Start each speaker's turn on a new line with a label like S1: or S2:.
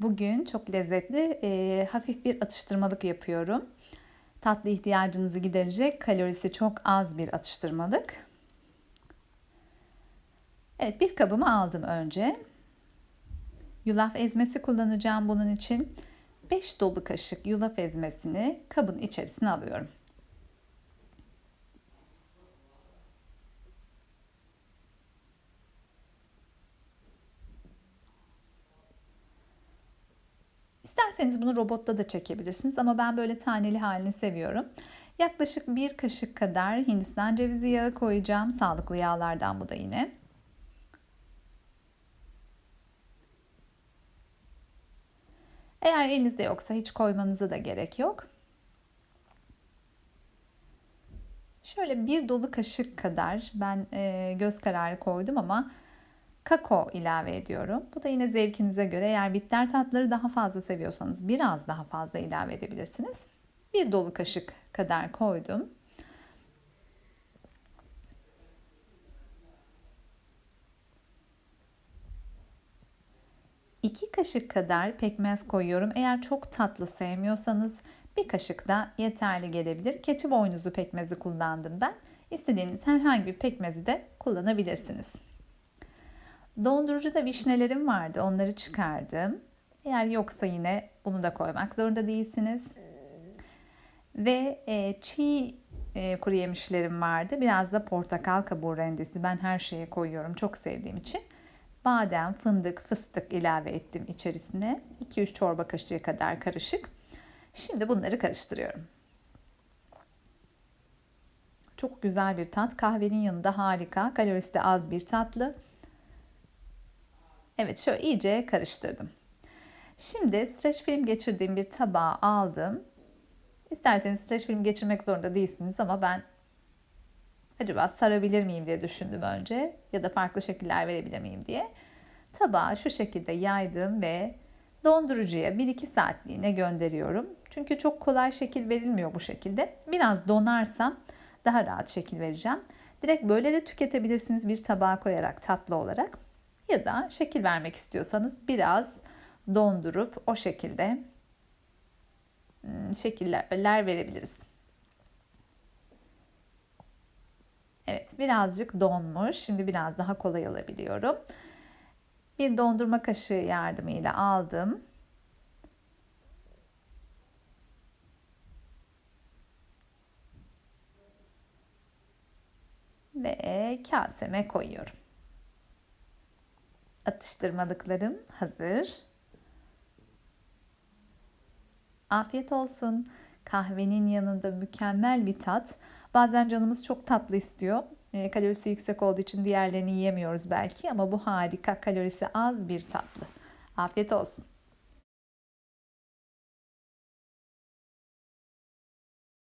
S1: Bugün çok lezzetli, e, hafif bir atıştırmalık yapıyorum. Tatlı ihtiyacınızı giderecek, kalorisi çok az bir atıştırmalık. Evet, bir kabımı aldım önce. Yulaf ezmesi kullanacağım bunun için. 5 dolu kaşık yulaf ezmesini kabın içerisine alıyorum. İsterseniz bunu robotta da çekebilirsiniz ama ben böyle taneli halini seviyorum. Yaklaşık bir kaşık kadar Hindistan cevizi yağı koyacağım. Sağlıklı yağlardan bu da yine. Eğer elinizde yoksa hiç koymanıza da gerek yok. Şöyle bir dolu kaşık kadar ben e, göz kararı koydum ama kakao ilave ediyorum. Bu da yine zevkinize göre eğer bitter tatları daha fazla seviyorsanız biraz daha fazla ilave edebilirsiniz. Bir dolu kaşık kadar koydum. İki kaşık kadar pekmez koyuyorum. Eğer çok tatlı sevmiyorsanız bir kaşık da yeterli gelebilir. Keçi boynuzu pekmezi kullandım ben. İstediğiniz herhangi bir pekmezi de kullanabilirsiniz. Dondurucuda vişnelerim vardı. Onları çıkardım. Eğer yoksa yine bunu da koymak zorunda değilsiniz. Ve e, çiğ e, kuru yemişlerim vardı. Biraz da portakal kabuğu rendesi. Ben her şeye koyuyorum. Çok sevdiğim için. Badem, fındık, fıstık ilave ettim içerisine. 2-3 çorba kaşığı kadar karışık. Şimdi bunları karıştırıyorum. Çok güzel bir tat. Kahvenin yanında harika. Kalorisi de az bir tatlı. Evet şöyle iyice karıştırdım. Şimdi streç film geçirdiğim bir tabağa aldım. İsterseniz streç film geçirmek zorunda değilsiniz ama ben acaba sarabilir miyim diye düşündüm önce ya da farklı şekiller verebilir miyim diye. Tabağı şu şekilde yaydım ve dondurucuya 1-2 saatliğine gönderiyorum. Çünkü çok kolay şekil verilmiyor bu şekilde. Biraz donarsa daha rahat şekil vereceğim. Direkt böyle de tüketebilirsiniz bir tabağa koyarak tatlı olarak. Ya da şekil vermek istiyorsanız biraz dondurup o şekilde şekiller verebiliriz. Evet birazcık donmuş. Şimdi biraz daha kolay alabiliyorum. Bir dondurma kaşığı yardımıyla aldım. Ve kaseme koyuyorum. Atıştırmalıklarım hazır. Afiyet olsun. Kahvenin yanında mükemmel bir tat. Bazen canımız çok tatlı istiyor. E, kalorisi yüksek olduğu için diğerlerini yiyemiyoruz belki ama bu harika. Kalorisi az bir tatlı. Afiyet olsun.